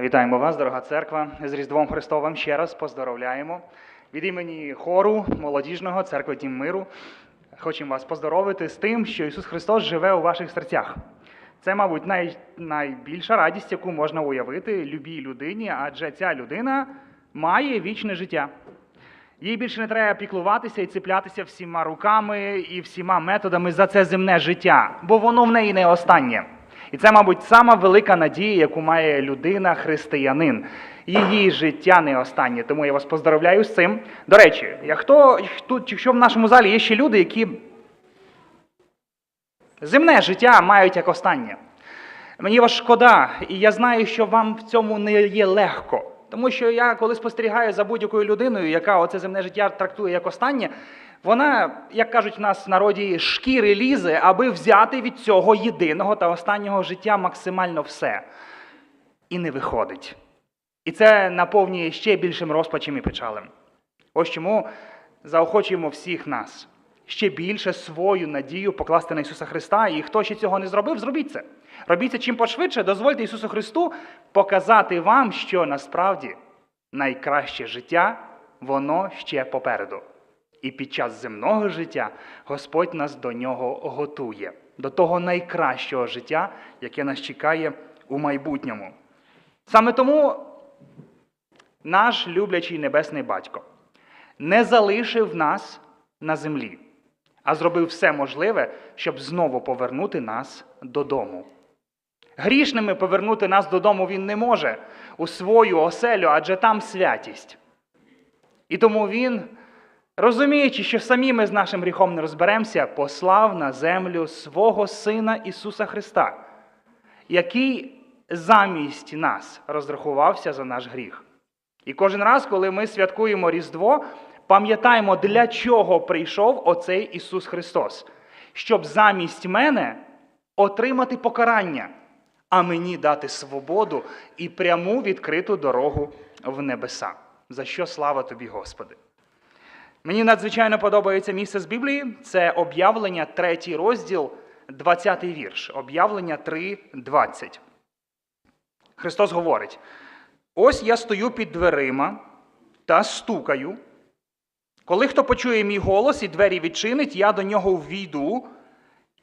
Вітаємо вас, дорога церква, з Різдвом Христовим. Ще раз поздоровляємо. Від імені хору молодіжного церкви Тім Миру. Хочемо вас поздоровити з тим, що Ісус Христос живе у ваших серцях. Це, мабуть, най, найбільша радість, яку можна уявити любій людині, адже ця людина має вічне життя. Їй більше не треба піклуватися і цеплятися всіма руками і всіма методами за це земне життя, бо воно в неї не останнє. І це, мабуть, сама велика надія, яку має людина, християнин. Її життя не останнє. Тому я вас поздравляю з цим. До речі, хто, тут, якщо в нашому залі є ще люди, які земне життя мають як останнє. Мені вас шкода, і я знаю, що вам в цьому не є легко. Тому що я, коли спостерігаю за будь-якою людиною, яка оце земне життя трактує як останнє, вона, як кажуть в нас в народі, шкіри лізе, аби взяти від цього єдиного та останнього життя максимально все. І не виходить. І це наповнює ще більшим розпачем і печалем. Ось чому заохочуємо всіх нас ще більше свою надію покласти на Ісуса Христа. І хто ще цього не зробив, зробіть це. Робіть це чим пошвидше, дозвольте Ісусу Христу показати вам, що насправді найкраще життя, воно ще попереду. І під час земного життя Господь нас до нього готує, до того найкращого життя, яке нас чекає у майбутньому. Саме тому наш люблячий небесний батько не залишив нас на землі, а зробив все можливе, щоб знову повернути нас додому. Грішними повернути нас додому він не може у свою оселю, адже там святість. І тому він, розуміючи, що самі ми з нашим гріхом не розберемося, послав на землю свого Сина Ісуса Христа, який замість нас розрахувався за наш гріх. І кожен раз, коли ми святкуємо Різдво, пам'ятаємо, для чого прийшов оцей Ісус Христос, щоб замість мене отримати покарання, а мені дати свободу і пряму відкриту дорогу в небеса. За що слава тобі, Господи! Мені надзвичайно подобається місце з Біблії. Це об'явлення, третій розділ, 20 вірш. Об'явлення 3.20. Христос говорить: ось я стою під дверима та стукаю. Коли хто почує мій голос і двері відчинить, я до нього ввійду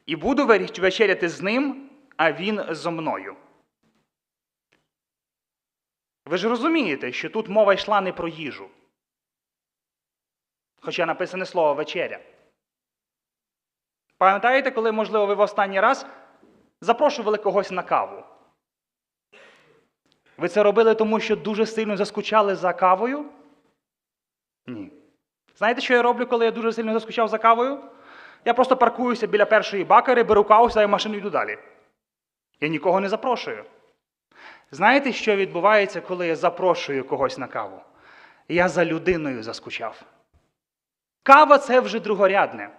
і буду вечеряти з ним, а він зо мною. Ви ж розумієте, що тут мова йшла не про їжу. Хоча написане слово вечеря. Пам'ятаєте, коли, можливо, ви в останній раз запрошували когось на каву? Ви це робили тому, що дуже сильно заскучали за кавою? Ні. Знаєте, що я роблю, коли я дуже сильно заскучав за кавою? Я просто паркуюся біля першої бакари, беру каву, сідаю машину і йду далі. Я нікого не запрошую. Знаєте, що відбувається, коли я запрошую когось на каву? Я за людиною заскучав. Кава це вже другорядне.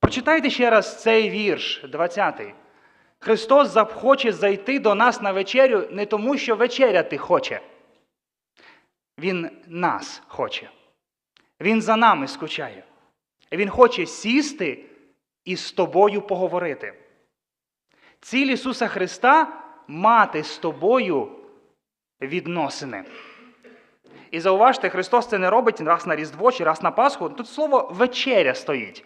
Прочитайте ще раз цей вірш, 20-й. Христос хоче зайти до нас на вечерю не тому, що вечеряти хоче. Він нас хоче. Він за нами скучає. Він хоче сісти і з тобою поговорити. Ціль Ісуса Христа мати з тобою відносини. І зауважте, Христос це не робить раз на Різдво чи раз на Пасху. Тут слово вечеря стоїть.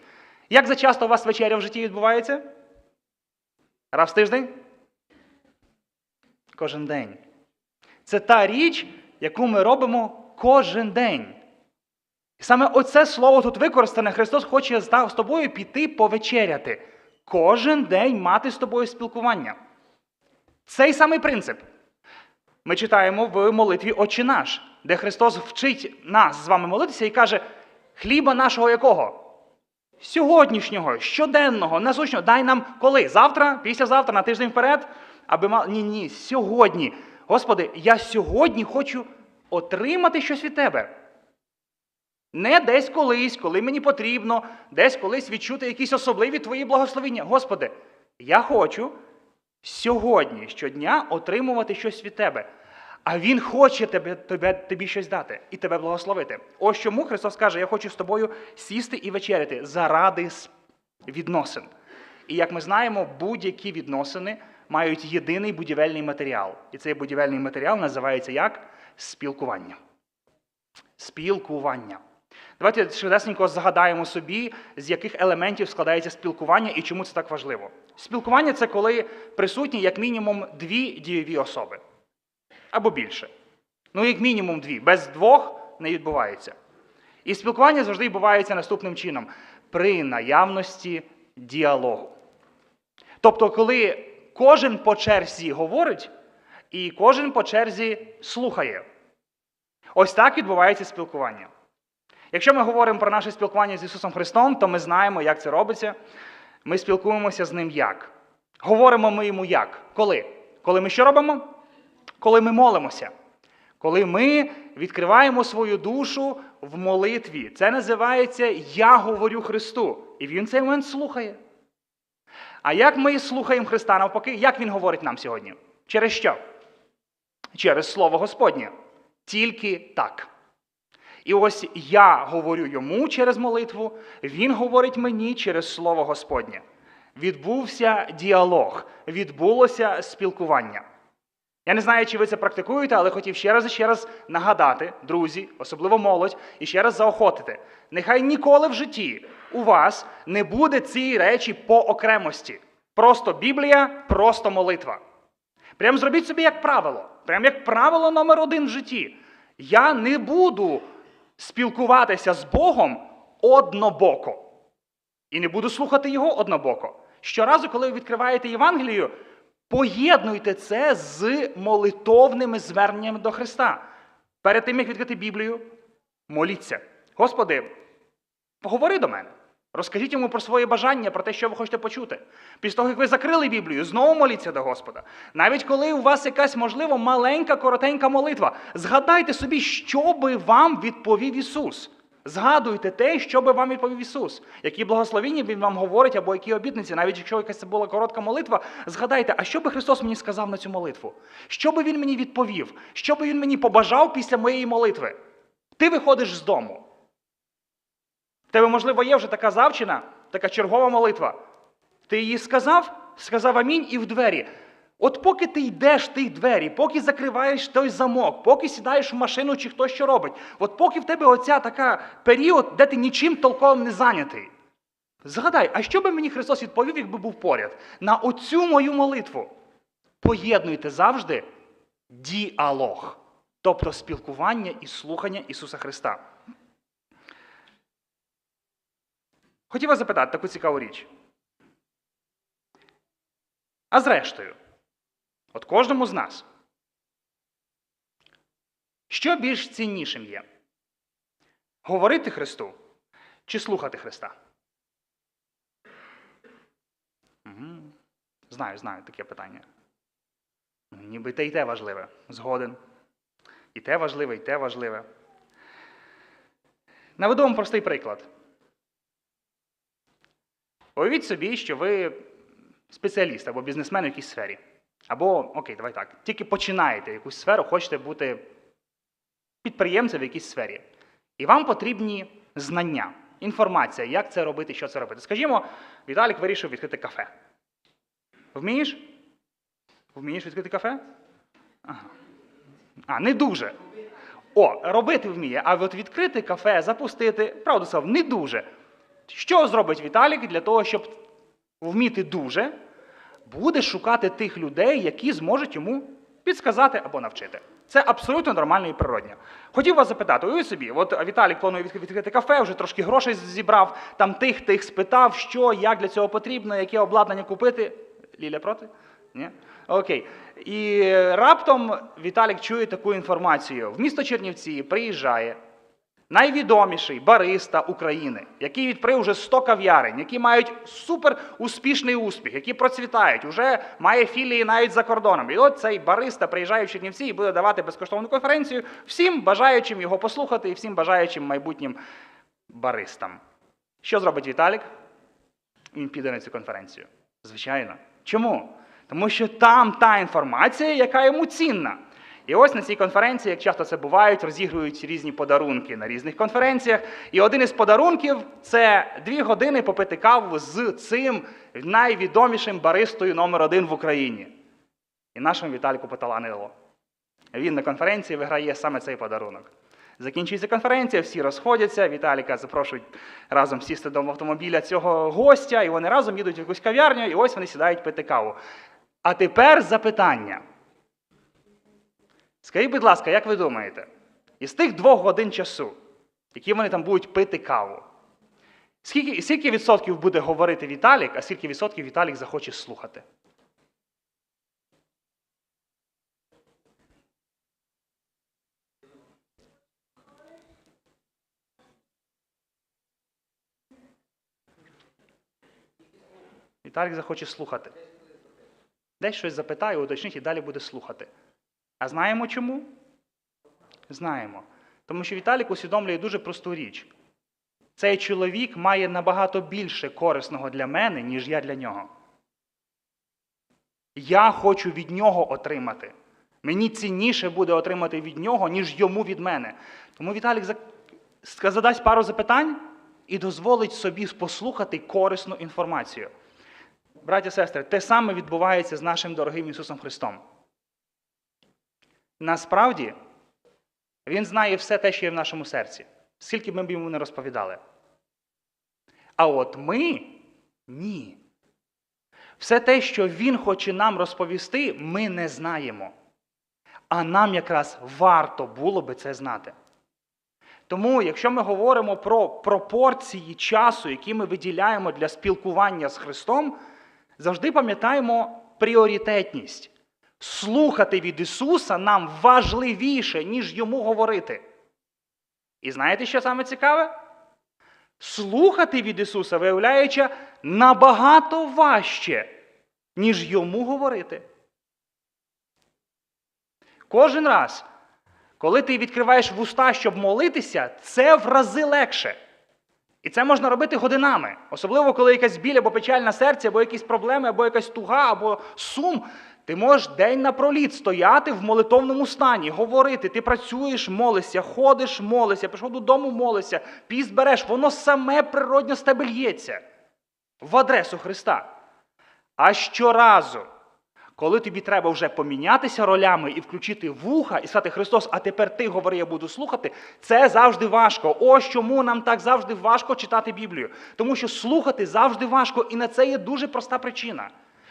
Як за часто у вас вечеря в житті відбувається? Раз в тиждень? Кожен день. Це та річ, яку ми робимо кожен день. І саме оце слово тут використане, Христос хоче з тобою піти повечеряти. Кожен день мати з тобою спілкування. Цей самий принцип. Ми читаємо в молитві Отче наш, де Христос вчить нас з вами молитися і каже: хліба нашого якого? Сьогоднішнього, щоденного, насущного, дай нам коли? Завтра, післязавтра, на тиждень вперед, аби мав. Ні, ні, сьогодні. Господи, я сьогодні хочу отримати щось від Тебе. Не десь колись, коли мені потрібно, десь колись відчути якісь особливі твої благословення. Господи, я хочу сьогодні, щодня отримувати щось від Тебе. А Він хоче тебе, тебе, тобі щось дати і тебе благословити. Ось чому Христос каже, я хочу з тобою сісти і вечеряти заради відносин. І як ми знаємо, будь-які відносини мають єдиний будівельний матеріал. І цей будівельний матеріал називається як? Спілкування. Спілкування. Давайте швидесенько згадаємо собі, з яких елементів складається спілкування і чому це так важливо. Спілкування це коли присутні як мінімум дві дієві особи. Або більше. Ну, як мінімум дві. Без двох не відбувається. І спілкування завжди відбувається наступним чином: при наявності діалогу. Тобто, коли кожен по черзі говорить, і кожен по черзі слухає. Ось так відбувається спілкування. Якщо ми говоримо про наше спілкування з Ісусом Христом, то ми знаємо, як це робиться. Ми спілкуємося з Ним як? Говоримо ми йому як? Коли? Коли ми що робимо? Коли ми молимося. Коли ми відкриваємо свою душу в молитві. Це називається Я говорю Христу. І Він цей момент слухає. А як ми слухаємо Христа навпаки, як Він говорить нам сьогодні? Через що? Через Слово Господнє. Тільки так. І ось я говорю йому через молитву, він говорить мені через Слово Господнє. Відбувся діалог, відбулося спілкування. Я не знаю, чи ви це практикуєте, але хотів ще раз і ще раз нагадати, друзі, особливо молодь, і ще раз заохотити. Нехай ніколи в житті у вас не буде цієї речі по окремості. Просто Біблія, просто молитва. Прям зробіть собі як правило. Прям як правило номер один в житті. Я не буду спілкуватися з Богом однобоко. І не буду слухати його однобоко. Щоразу, коли ви відкриваєте Євангелію, поєднуйте це з молитовними зверненнями до Христа. Перед тим, як відкрити Біблію, моліться. Господи, поговори до мене. Розкажіть йому про своє бажання, про те, що ви хочете почути. Після того, як ви закрили Біблію, знову моліться до Господа. Навіть коли у вас якась, можливо, маленька, коротенька молитва, згадайте собі, що би вам відповів Ісус. Згадуйте те, що би вам відповів Ісус, які благословіння Він вам говорить, або які обітниці, навіть якщо якась це була коротка молитва, згадайте, а що би Христос мені сказав на цю молитву? Що би Він мені відповів? Що би Він мені побажав після моєї молитви? Ти виходиш з дому. В тебе, можливо, є вже така завчина, така чергова молитва. Ти її сказав, сказав амінь і в двері. От поки ти йдеш в ті двері, поки закриваєш той замок, поки сідаєш в машину чи хтось що робить, от поки в тебе оця така період, де ти нічим толком не зайнятий. Згадай, а що би мені Христос відповів, якби був поряд? На оцю мою молитву. Поєднуйте завжди діалог, тобто спілкування і слухання Ісуса Христа. Хотів вас запитати таку цікаву річ. А зрештою, от кожному з нас, що більш ціннішим є? Говорити Христу чи слухати Христа? Угу. Знаю, знаю таке питання. Ніби те і те важливе. Згоден. І те важливе, і те важливе. Наведу вам простий приклад. Уявіть собі, що ви спеціаліст або бізнесмен в якійсь сфері. Або, окей, давай так, тільки починаєте якусь сферу, хочете бути підприємцем в якійсь сфері. І вам потрібні знання, інформація, як це робити, що це робити. Скажімо, Віталік вирішив відкрити кафе. Вмієш? Вмієш відкрити кафе? Ага. А, не дуже. О, робити вміє, а от відкрити кафе, запустити, правду сказав, не дуже. Що зробить Віталік для того, щоб вміти дуже, буде шукати тих людей, які зможуть йому підсказати або навчити. Це абсолютно нормально і природньо. Хотів вас запитати, уявіть собі, от Віталік планує відкрити кафе, вже трошки грошей зібрав, там тих, тих спитав, що, як для цього потрібно, яке обладнання купити. Ліля проти? Ні? Окей. І раптом Віталік чує таку інформацію. В місто Чернівці приїжджає найвідоміший бариста України, який відкрив вже 100 кав'ярень, які мають супер успішний успіх, які процвітають, вже має філії навіть за кордоном. І от цей бариста приїжджає в Чернівці і буде давати безкоштовну конференцію всім бажаючим його послухати і всім бажаючим майбутнім баристам. Що зробить Віталік? Він піде на цю конференцію. Звичайно. Чому? Тому що там та інформація, яка йому цінна. І ось на цій конференції, як часто це бувають, розігрують різні подарунки на різних конференціях. І один із подарунків це дві години попити каву з цим найвідомішим баристою номер один в Україні. І нашому Віталіку поталанило. Він на конференції виграє саме цей подарунок. Закінчується конференція, всі розходяться. Віталіка запрошують разом сісти до автомобіля цього гостя, і вони разом їдуть в якусь кав'ярню, і ось вони сідають пити каву. А тепер запитання. Скажіть, будь ласка, як ви думаєте, із тих двох годин часу, які вони там будуть пити каву, скільки, скільки відсотків буде говорити Віталік, а скільки відсотків Віталік захоче слухати? Віталік захоче слухати. Десь щось запитає, уточнить і далі буде слухати. А знаємо чому? Знаємо. Тому що Віталік усвідомлює дуже просту річ. Цей чоловік має набагато більше корисного для мене, ніж я для нього. Я хочу від нього отримати. Мені цінніше буде отримати від нього, ніж йому від мене. Тому Віталік задасть пару запитань і дозволить собі послухати корисну інформацію. Браті і сестри, те саме відбувається з нашим дорогим Ісусом Христом. Насправді, Він знає все те, що є в нашому серці, скільки ми б йому не розповідали. А от ми ні. Все те, що Він хоче нам розповісти, ми не знаємо. А нам якраз варто було би це знати. Тому, якщо ми говоримо про пропорції часу, які ми виділяємо для спілкування з Христом, завжди пам'ятаємо пріоритетність. Слухати від Ісуса нам важливіше, ніж йому говорити. І знаєте, що саме цікаве? Слухати від Ісуса, виявляючи, набагато важче, ніж йому говорити. Кожен раз, коли ти відкриваєш вуста, щоб молитися, це в рази легше. І це можна робити годинами. Особливо, коли якась біль або печаль на або якісь проблеми, або якась туга, або сум. Ти можеш день напроліт стояти в молитовному стані, говорити, ти працюєш, молишся, ходиш, молишся, пішов додому, молишся, піст береш, воно саме природньо з тебе лється в адресу Христа. А щоразу, коли тобі треба вже помінятися ролями і включити вуха, і сказати Христос, а тепер ти говори, я буду слухати, це завжди важко. Ось чому нам так завжди важко читати Біблію. Тому що слухати завжди важко, і на це є дуже проста причина.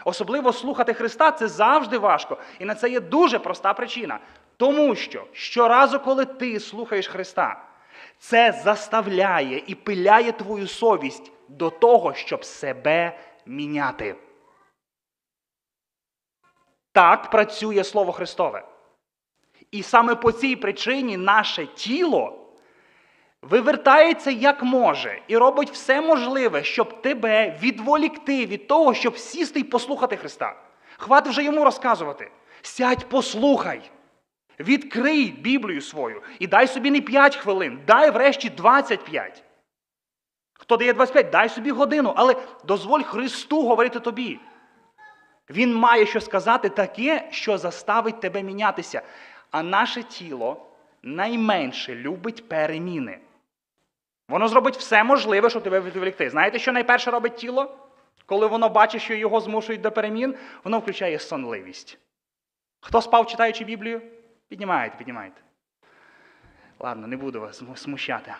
Особливо слухати Христа це завжди важко. І на це є дуже проста причина. Тому що щоразу, коли ти слухаєш Христа, це заставляє і пиляє твою совість до того, щоб себе міняти. Так працює Слово Христове. І саме по цій причині наше тіло вивертається як може і робить все можливе, щоб тебе відволікти від того, щоб сісти і послухати Христа. Хватить вже йому розказувати. Сядь, послухай. Відкрий Біблію свою і дай собі не 5 хвилин, дай врешті 25. Хто дає 25, дай собі годину, але дозволь Христу говорити тобі. Він має що сказати таке, що заставить тебе мінятися. А наше тіло найменше любить переміни. Воно зробить все можливе, щоб тебе відволікти. Знаєте, що найперше робить тіло? Коли воно бачить, що його змушують до перемін, воно включає сонливість. Хто спав, читаючи Біблію? Піднімайте, піднімайте. Ладно, не буду вас смущати.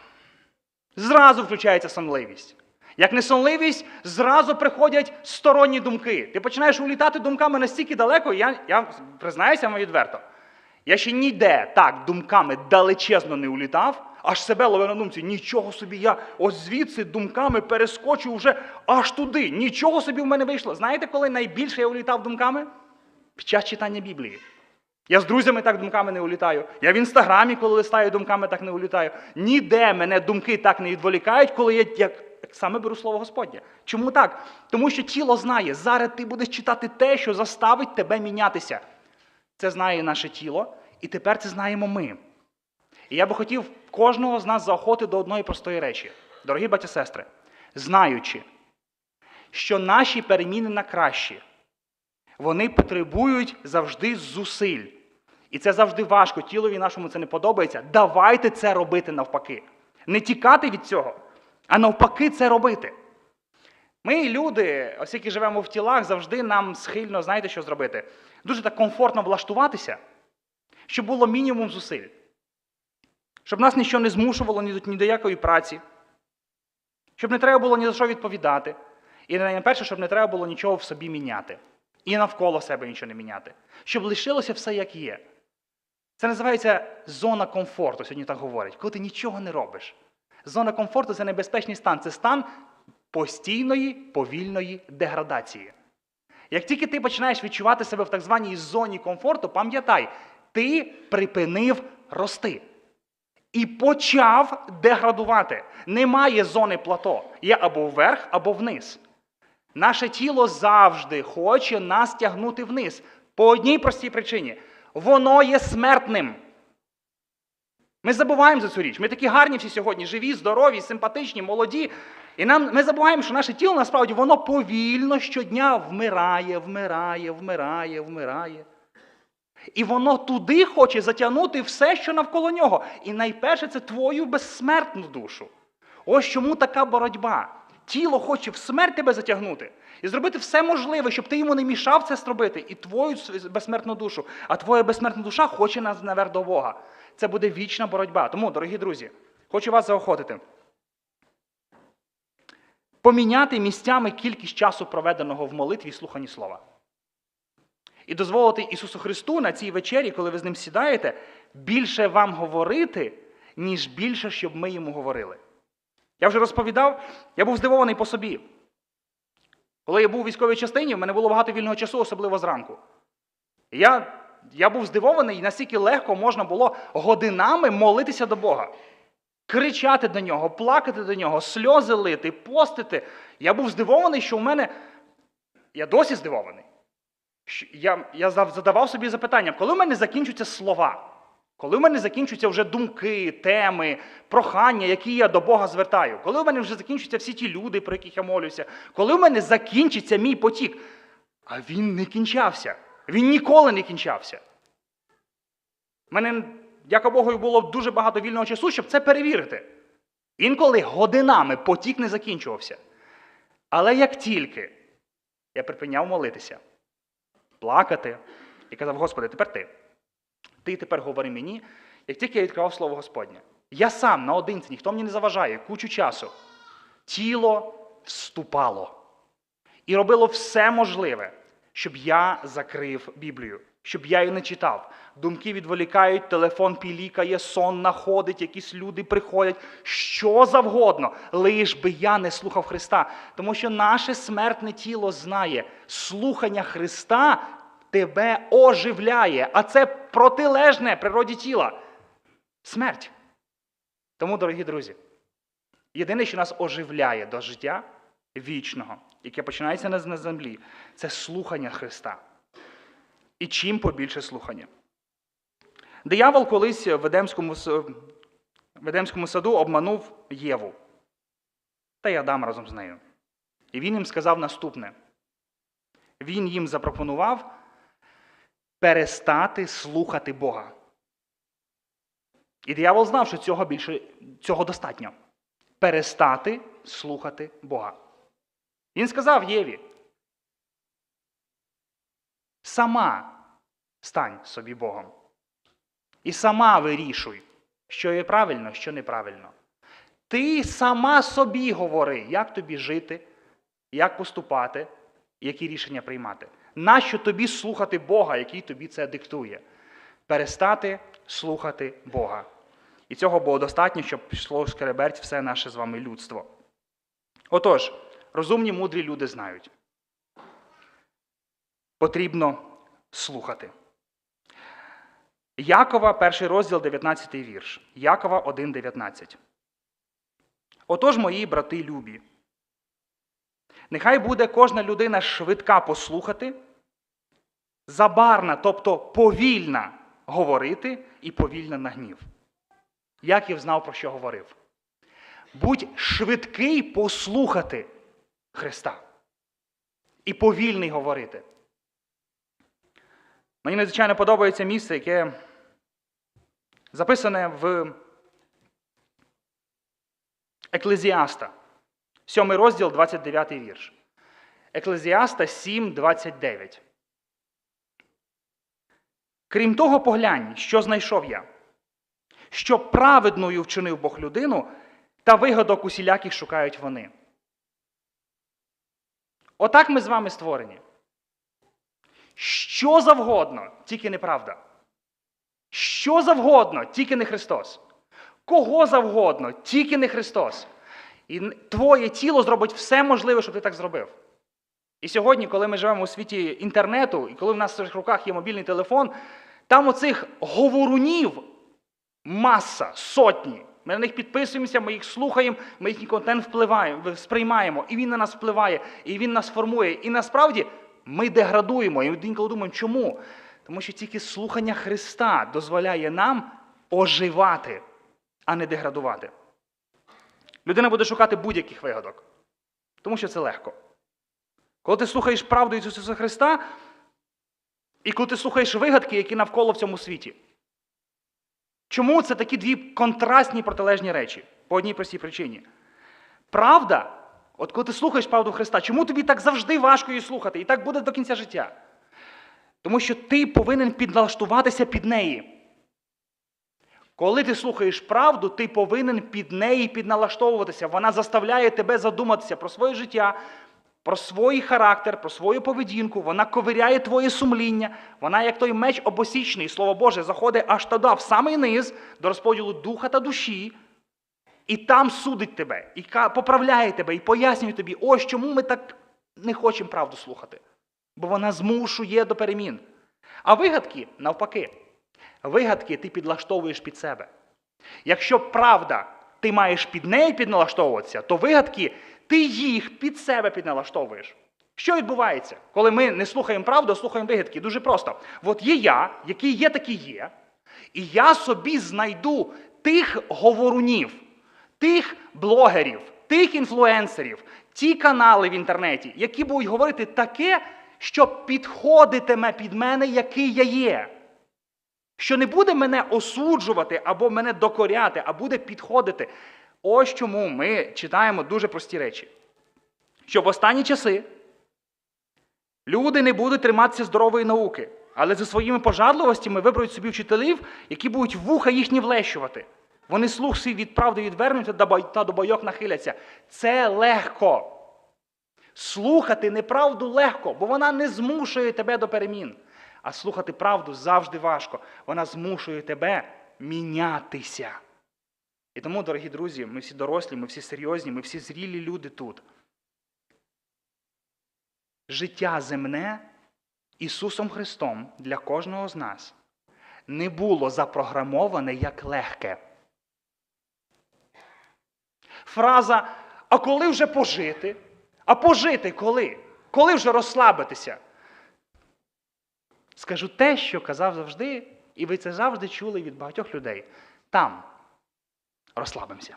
Зразу включається сонливість. Як не сонливість, зразу приходять сторонні думки. Ти починаєш улітати думками настільки далеко, я я признаюся вам відверто. Я ще ніде так думками далечезно не улітав, аж себе ловив на думці, нічого собі, я ось звідси думками перескочу вже аж туди. Нічого собі в мене вийшло. Знаєте, коли найбільше я улітав думками? Під час читання Біблії. Я з друзями так думками не улітаю. Я в інстаграмі, коли листаю думками, так не улітаю. Ніде мене думки так не відволікають, коли я як саме беру слово Господнє. Чому так? Тому що тіло знає, зараз ти будеш читати те, що заставить тебе мінятися. Це знає наше тіло, і тепер це знаємо ми. І я би хотів кожного з нас заохоти до одної простої речі. Дорогі батьки сестри, знаючи, що наші переміни на кращі, вони потребують завжди зусиль. І це завжди важко. Тілові нашому це не подобається. Давайте це робити навпаки. Не тікати від цього, а навпаки, це робити. Ми, люди, оскільки живемо в тілах, завжди нам схильно, знаєте, що зробити? Дуже так комфортно влаштуватися, щоб було мінімум зусиль. Щоб нас нічого не змушувало ні до, ні до якої праці, щоб не треба було ні за що відповідати. І найперше, щоб не треба було нічого в собі міняти. І навколо себе нічого не міняти. Щоб лишилося все як є. Це називається зона комфорту, сьогодні так говорять, коли ти нічого не робиш. Зона комфорту це небезпечний стан. Це стан постійної повільної деградації. Як тільки ти починаєш відчувати себе в так званій зоні комфорту, пам'ятай, ти припинив рости. І почав деградувати. Немає зони плато. Є або вверх, або вниз. Наше тіло завжди хоче нас тягнути вниз. По одній простій причині. Воно є смертним. Ми забуваємо за цю річ. Ми такі гарні всі сьогодні, живі, здорові, симпатичні, молоді. І нам, ми забуваємо, що наше тіло насправді воно повільно щодня вмирає, вмирає, вмирає, вмирає. І воно туди хоче затягнути все, що навколо нього. І найперше це твою безсмертну душу. Ось чому така боротьба. Тіло хоче в смерть тебе затягнути і зробити все можливе, щоб ти йому не мішав це зробити, і твою безсмертну душу. А твоя безсмертна душа хоче нас наверх до Бога. Це буде вічна боротьба. Тому, дорогі друзі, хочу вас заохотити. Поміняти місцями кількість часу, проведеного в молитві і слуханні слова. І дозволити Ісусу Христу на цій вечері, коли ви з ним сідаєте, більше вам говорити, ніж більше, щоб ми йому говорили. Я вже розповідав, я був здивований по собі. Коли я був у військовій частині, в мене було багато вільного часу, особливо зранку. Я, я був здивований, наскільки легко можна було годинами молитися до Бога. Кричати до нього, плакати до нього, сльози лити, постити. Я був здивований, що в мене. Я досі здивований. Я я задавав собі запитання, коли в мене закінчуються слова, коли в мене закінчуються вже думки, теми, прохання, які я до Бога звертаю, коли в мене вже закінчуються всі ті люди, про яких я молюся, коли в мене закінчиться мій потік, а він не кінчався. Він ніколи не кінчався. У мене, дяка Богу, було дуже багато вільного часу, щоб це перевірити. Інколи годинами потік не закінчувався. Але як тільки я припиняв молитися, плакати і казав, Господи, тепер ти. Ти тепер говори мені, як тільки я відкривав Слово Господнє. Я сам наодинці, ніхто мені не заважає, кучу часу. Тіло вступало і робило все можливе, щоб я закрив Біблію, щоб я її не читав. Думки відволікають, телефон пілікає, сон находить, якісь люди приходять, що завгодно, лиш би я не слухав Христа. Тому що наше смертне тіло знає, слухання Христа тебе оживляє, а це протилежне природі тіла. Смерть. Тому, дорогі друзі, єдине, що нас оживляє до життя вічного, яке починається на землі, це слухання Христа. І чим побільше слухання. Диявол колись в Едемському, в Едемському саду обманув Єву та й Адам разом з нею. І він їм сказав наступне: він їм запропонував перестати слухати Бога. І диявол знав, що цього більше цього достатньо. Перестати слухати Бога. Він сказав Єві. Сама стань собі Богом. І сама вирішуй, що є правильно, що неправильно. Ти сама собі говори, як тобі жити, як поступати, які рішення приймати. Нащо тобі слухати Бога, який тобі це диктує? Перестати слухати Бога. І цього було достатньо, щоб пішло шкереберть все наше з вами людство. Отож, розумні, мудрі люди знають. Потрібно слухати. Якова, перший розділ, 19 вірш. Якова 1,19. Отож, мої брати любі. Нехай буде кожна людина швидка послухати, забарна, тобто повільна говорити і повільна на гнів. Яків знав, про що говорив. Будь швидкий послухати Христа і повільний говорити. Мені надзвичайно подобається місце, яке записане в Еклезіаста, Сьомий розділ, 29 вірш. Еклезіаста 7, 29. Крім того, поглянь, що знайшов я, що праведною вчинив Бог людину, та вигодок усіляких шукають вони. Отак ми з вами створені. Що завгодно, тільки неправда. Що завгодно, тільки не Христос. Кого завгодно, тільки не Христос. І твоє тіло зробить все можливе, щоб ти так зробив. І сьогодні, коли ми живемо у світі інтернету, і коли в нас в руках є мобільний телефон, там оцих говорунів маса, сотні. Ми на них підписуємося, ми їх слухаємо, ми їхній контент впливаємо, сприймаємо, і він на нас впливає, і він нас формує. І насправді ми деградуємо. І інколи думаємо, чому? Тому що тільки слухання Христа дозволяє нам оживати, а не деградувати. Людина буде шукати будь-яких вигадок, тому що це легко. Коли ти слухаєш правду Ісуса Христа, і коли ти слухаєш вигадки, які навколо в цьому світі. Чому це такі дві контрастні протилежні речі? По одній простій причині. Правда, от коли ти слухаєш правду Христа, чому тобі так завжди важко її слухати? І так буде до кінця життя? Тому що ти повинен підлаштуватися під неї. Коли ти слухаєш правду, ти повинен під неї підналаштовуватися. Вона заставляє тебе задуматися про своє життя, про свій характер, про свою поведінку. Вона ковиряє твоє сумління. Вона, як той меч обосічний, слово Боже, заходить аж туди, в самий низ, до розподілу духа та душі. І там судить тебе, і поправляє тебе, і пояснює тобі, ось чому ми так не хочемо правду слухати. Бо вона змушує до перемін. А вигадки навпаки. Вигадки ти підлаштовуєш під себе. Якщо правда, ти маєш під неї підналаштовуватися, то вигадки ти їх під себе підналаштовуєш. Що відбувається, коли ми не слухаємо правду, а слухаємо вигадки? Дуже просто. От є я, який є, такий є, і я собі знайду тих говорунів, тих блогерів, тих інфлюенсерів, ті канали в інтернеті, які будуть говорити таке, що підходитиме під мене, який я є. Що не буде мене осуджувати або мене докоряти, а буде підходити. Ось чому ми читаємо дуже прості речі. Що в останні часи люди не будуть триматися здорової науки, але за своїми пожадливостями виберуть собі вчителів, які будуть вуха їхні влещувати. Вони слух свій від правди відвернуть та до бойок нахиляться. Це легко. Слухати неправду легко, бо вона не змушує тебе до перемін. А слухати правду завжди важко. Вона змушує тебе мінятися. І тому, дорогі друзі, ми всі дорослі, ми всі серйозні, ми всі зрілі люди тут. Життя земне Ісусом Христом для кожного з нас не було запрограмоване як легке. Фраза А коли вже пожити? А пожити коли? Коли вже розслабитися? Скажу те, що казав завжди, і ви це завжди чули від багатьох людей. Там розслабимося.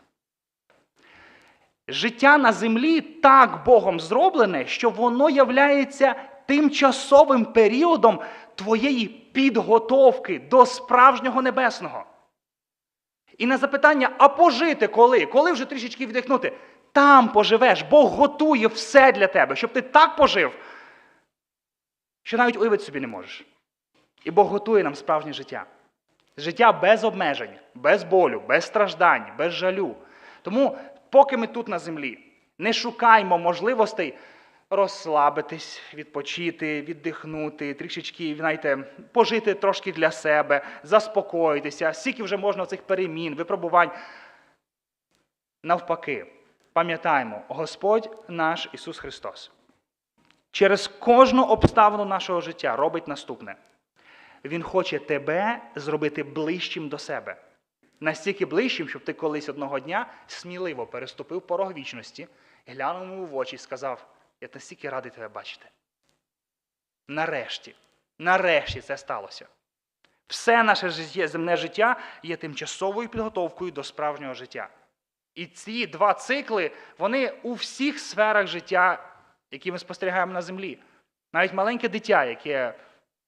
Життя на землі так Богом зроблене, що воно являється тимчасовим періодом твоєї підготовки до справжнього небесного. І на запитання, а пожити коли? Коли вже трішечки віддихнути? Там поживеш. Бог готує все для тебе, щоб ти так пожив, що навіть уявити собі не можеш. І Бог готує нам справжнє життя. Життя без обмежень, без болю, без страждань, без жалю. Тому, поки ми тут на землі, не шукаймо можливостей розслабитись, відпочити, віддихнути, трішечки, знаєте, пожити трошки для себе, заспокоїтися, скільки вже можна цих перемін, випробувань. Навпаки, пам'ятаємо, Господь наш Ісус Христос через кожну обставину нашого життя робить наступне. Він хоче тебе зробити ближчим до себе. Настільки ближчим, щоб ти колись одного дня сміливо переступив порог вічності, глянув йому в очі і сказав: Я настільки радий тебе бачити. Нарешті, нарешті це сталося. Все наше земне життя є тимчасовою підготовкою до справжнього життя. І ці два цикли, вони у всіх сферах життя, які ми спостерігаємо на землі. Навіть маленьке дитя, яке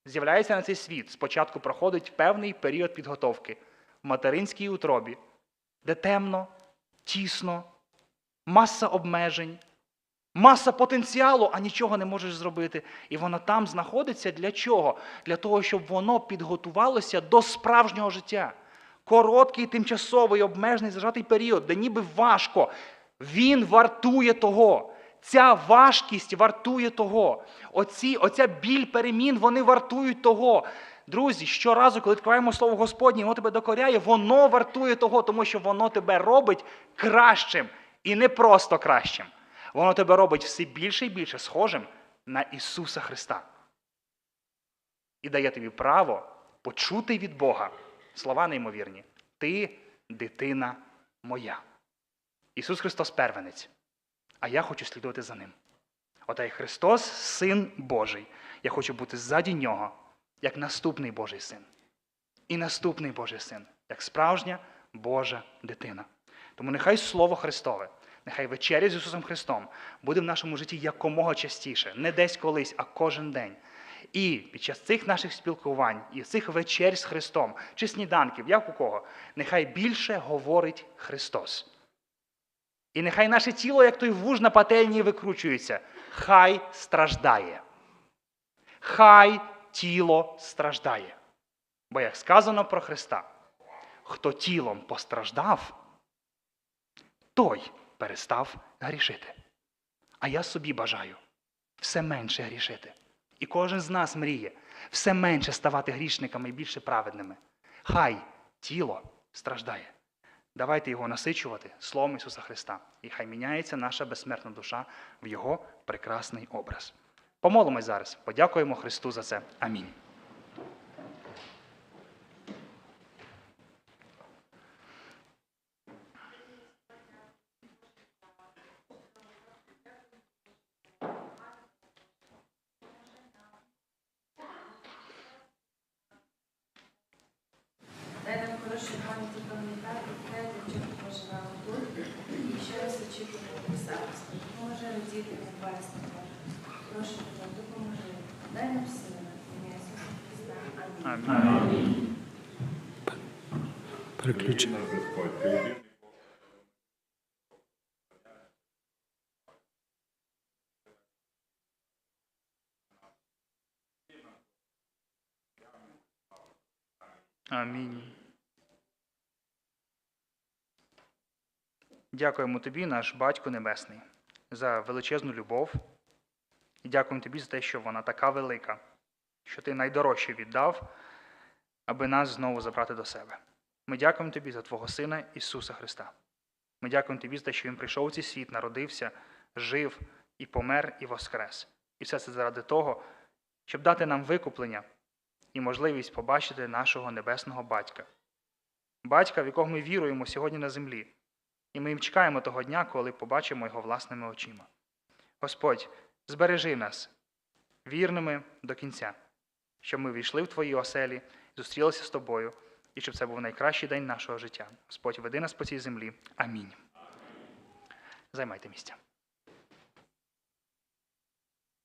з'являється на цей світ, спочатку проходить певний період підготовки в материнській утробі, де темно, тісно, маса обмежень, маса потенціалу, а нічого не можеш зробити. І воно там знаходиться для чого? Для того, щоб воно підготувалося до справжнього життя. Короткий, тимчасовий, обмежений, зажатий період, де ніби важко. Він вартує того. Ця важкість вартує того. Оці, оця біль перемін, вони вартують того. Друзі, щоразу, коли відкриваємо слово Господнє, воно тебе докоряє, воно вартує того, тому що воно тебе робить кращим. І не просто кращим. Воно тебе робить все більше і більше схожим на Ісуса Христа. І дає тобі право почути від Бога слова неймовірні. Ти дитина моя. Ісус Христос первенець, а я хочу слідувати за ним. Отай Христос, Син Божий. Я хочу бути ззаді нього, як наступний Божий син. І наступний Божий син, як справжня Божа дитина. Тому нехай Слово Христове, нехай вечеря з Ісусом Христом буде в нашому житті якомога частіше, не десь колись, а кожен день. І під час цих наших спілкувань і цих вечер з Христом, чи сніданків, як у кого, нехай більше говорить Христос. І нехай наше тіло, як той вуж на пательні, викручується. Хай страждає. Хай тіло страждає. Бо як сказано про Христа, хто тілом постраждав, той перестав грішити. А я собі бажаю все менше грішити. І кожен з нас мріє все менше ставати грішниками і більше праведними. Хай тіло страждає. Давайте його насичувати Словом Ісуса Христа. І хай міняється наша безсмертна душа в Його прекрасний образ. Помолимось зараз. Подякуємо Христу за це. Амінь. Дай нам хороші пам'яті пам'ятати, те, для чого проживали тут, і ще раз очікуємо писарства. Допоможи радіти небесне Боже. Прошу тебе, допоможи. Дай нам сили, ім'я Ісуса Христа. Амінь. Амінь. Переключи. Амінь. Дякуємо тобі, наш Батько Небесний, за величезну любов. І дякуємо тобі за те, що вона така велика, що ти найдорожче віддав, аби нас знову забрати до себе. Ми дякуємо тобі за Твого Сина Ісуса Христа. Ми дякуємо тобі за те, що Він прийшов у цей світ, народився, жив і помер, і воскрес. І все це заради того, щоб дати нам викуплення і можливість побачити нашого небесного батька. Батька, в якого ми віруємо сьогодні на землі. І ми їм чекаємо того дня, коли побачимо його власними очима. Господь, збережи нас вірними до кінця, щоб ми війшли в Твої оселі, зустрілися з тобою, і щоб це був найкращий день нашого життя. Господь, веди нас по цій землі. Амінь. Займайте місця.